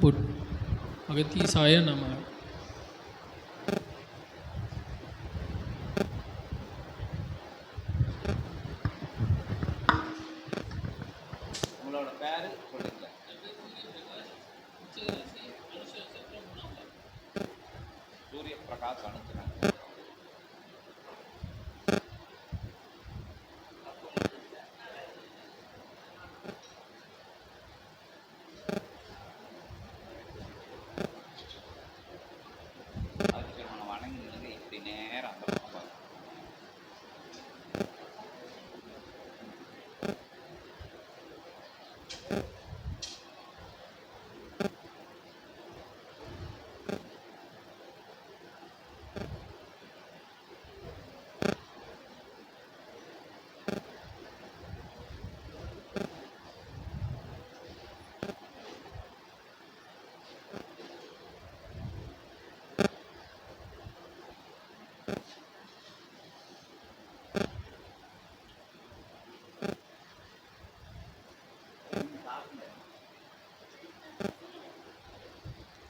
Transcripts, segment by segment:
Put அகத்தீசாய நம உங்களோட பேர் சொல்லுங்க. சூரிய பிரகாஷ் அனுப்புகிறேன்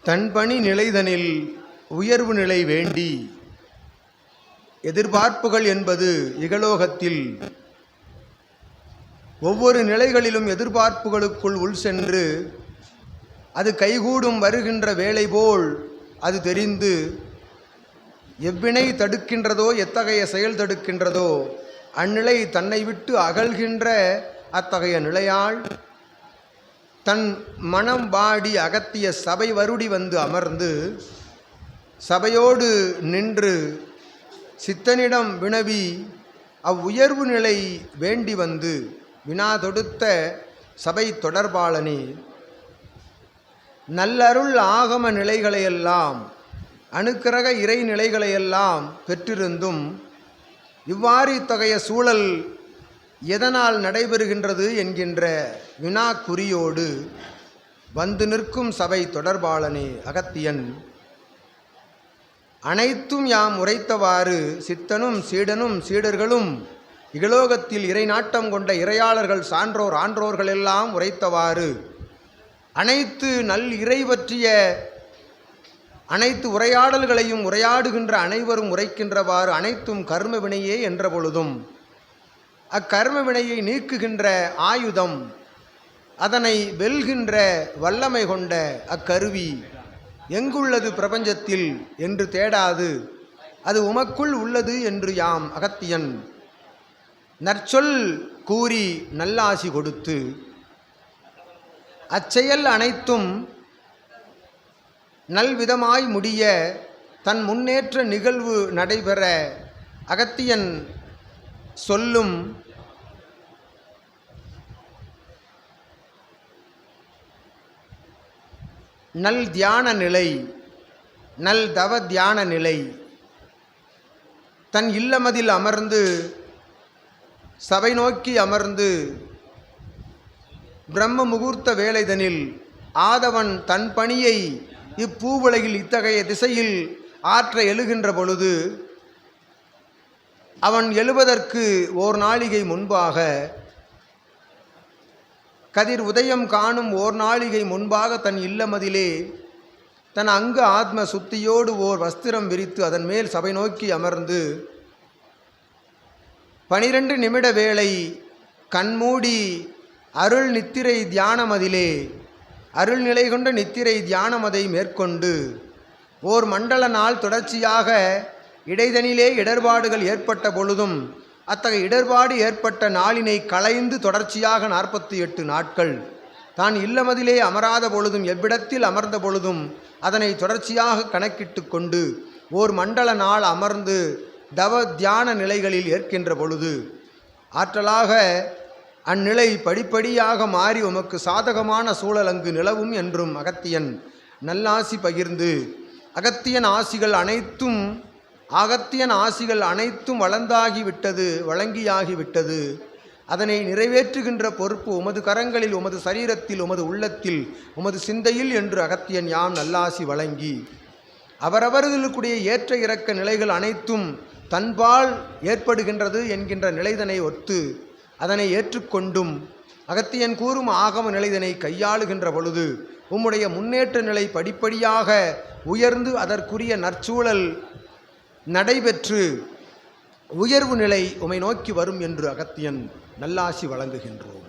தன் பணி நிலைதனில் உயர்வு நிலை வேண்டி எதிர்பார்ப்புகள் என்பது இகலோகத்தில் ஒவ்வொரு நிலைகளிலும் எதிர்பார்ப்புகளுக்குள் உள் சென்று அது கைகூடும் வருகின்ற வேலை போல் அது தெரிந்து எவ்வினை தடுக்கின்றதோ எத்தகைய செயல் தடுக்கின்றதோ அந்நிலை தன்னை விட்டு அகல்கின்ற அத்தகைய நிலையால் தன் மனம் வாடி அகத்திய சபை வருடி வந்து அமர்ந்து சபையோடு நின்று சித்தனிடம் வினவி அவ்வுயர்வு நிலை வேண்டி வந்து வினா தொடுத்த சபை தொடர்பாளனே நல்லருள் ஆகம நிலைகளையெல்லாம் அணுக்கிரக இறை நிலைகளையெல்லாம் பெற்றிருந்தும் இவ்வாறு இத்தகைய சூழல் எதனால் நடைபெறுகின்றது என்கின்ற வினா குறியோடு வந்து நிற்கும் சபை தொடர்பாளனே அகத்தியன். அனைத்தும் யாம் உரைத்தவாறு சித்தனும் சீடனும் சீடர்களும் இகலோகத்தில் இறை நாட்டம் கொண்ட இறையாளர்கள் சான்றோர் ஆன்றோர்கள் எல்லாம் உரைத்தவாறு அனைத்து நல் இறை பற்றிய அனைத்து உரையாடல்களையும் உரையாடுகின்ற அனைவரும் உரைக்கின்றவாறு அனைத்தும் கர்ம வினையே என்ற பொழுதும் அக்கர்ம வினையை நீக்குகின்ற ஆயுதம் அதனை வெல்கின்ற வல்லமை கொண்ட அக்கருவி. எங்குள்ளது பிரபஞ்சத்தில் என்று தேடாது அது உமக்குள் உள்ளது என்று யாம் அகத்தியன். நற்சொல் கூறி நல்லாசி கொடுத்து அச்செயல் அனைத்தும் நல்விதமாய் முடிய தன் முன்னேற்ற நிகழ்வு நடைபெற அகத்தியன் சொல்லும் நல் தியான நிலை நல் தவ தியான நிலை. தன் இல்லமதில் அமர்ந்து சபை நோக்கி அமர்ந்து பிரம்ம முகூர்த்த வேலைதனில் ஆதவன் தன் பணியை இப்பூவுலகில் இத்தகைய திசையில் ஆற்ற எழுகின்ற பொழுது அவன் எழுவதற்கு ஓர் நாளிகை முன்பாக கதிர் உதயம் காணும் ஓர் நாளிகை முன்பாக தன் இல்லமதிலே தன் அங்க ஆத்ம சுத்தியோடு ஓர் வஸ்திரம் விரித்து அதன் மேல் சபை நோக்கி அமர்ந்து பனிரெண்டு நிமிட வேளை கண்மூடி அருள் நித்திரை தியானமதிலே அருள் நிலை கொண்ட நித்திரை தியானமதை மேற்கொண்டு ஓர் மண்டல நாள் தொடர்ச்சியாக இடைதனிலே இடர்பாடுகள் ஏற்பட்ட பொழுதும் அத்தகைய இடர்பாடு ஏற்பட்ட நாளினை களைந்து தொடர்ச்சியாக நாற்பத்தி எட்டு நாட்கள். தான் இல்லமதிலே அமராத பொழுதும் எவ்விடத்தில் அமர்ந்த பொழுதும் அதனை தொடர்ச்சியாக கணக்கிட்டு கொண்டு ஓர் மண்டல நாள் அமர்ந்து தவ தியான நிலைகளில் ஏற்கின்ற பொழுது ஆற்றலாக அந்நிலை படிப்படியாக மாறி உமக்கு சாதகமான சூழல் அங்கு நிலவும் என்றும் அகத்தியன் நல்லாசி பகிர்ந்து அகத்தியன் ஆசிகள் அனைத்தும் அகத்தியன் ஆசிகள் அனைத்தும் வளர்ந்தாகிவிட்டது வழங்கியாகிவிட்டது. அதனை நிறைவேற்றுகின்ற பொறுப்பு உமது கரங்களில் உமது சரீரத்தில் உமது உள்ளத்தில் உமது சிந்தையில் என்று அகத்தியன் யாம் நல்லாசி வழங்கி. அவரவர்களுக்குடைய ஏற்ற இறக்க நிலைகள் அனைத்தும் தன்பால் ஏற்படுகின்றது என்கின்ற நிலைதனை ஒத்து அதனை ஏற்றுக்கொண்டும் அகத்தியன் கூறும் ஆகம நிலைதனை கையாளுகின்ற பொழுது உம்முடைய முன்னேற்ற நிலை படிப்படியாக உயர்ந்து அதற்குரிய நற்சூழல் நடைபெற்று உயர்வு நிலை உமை நோக்கி வரும் என்று அகத்தியன் நல்லாசி வழங்குகின்றோம்.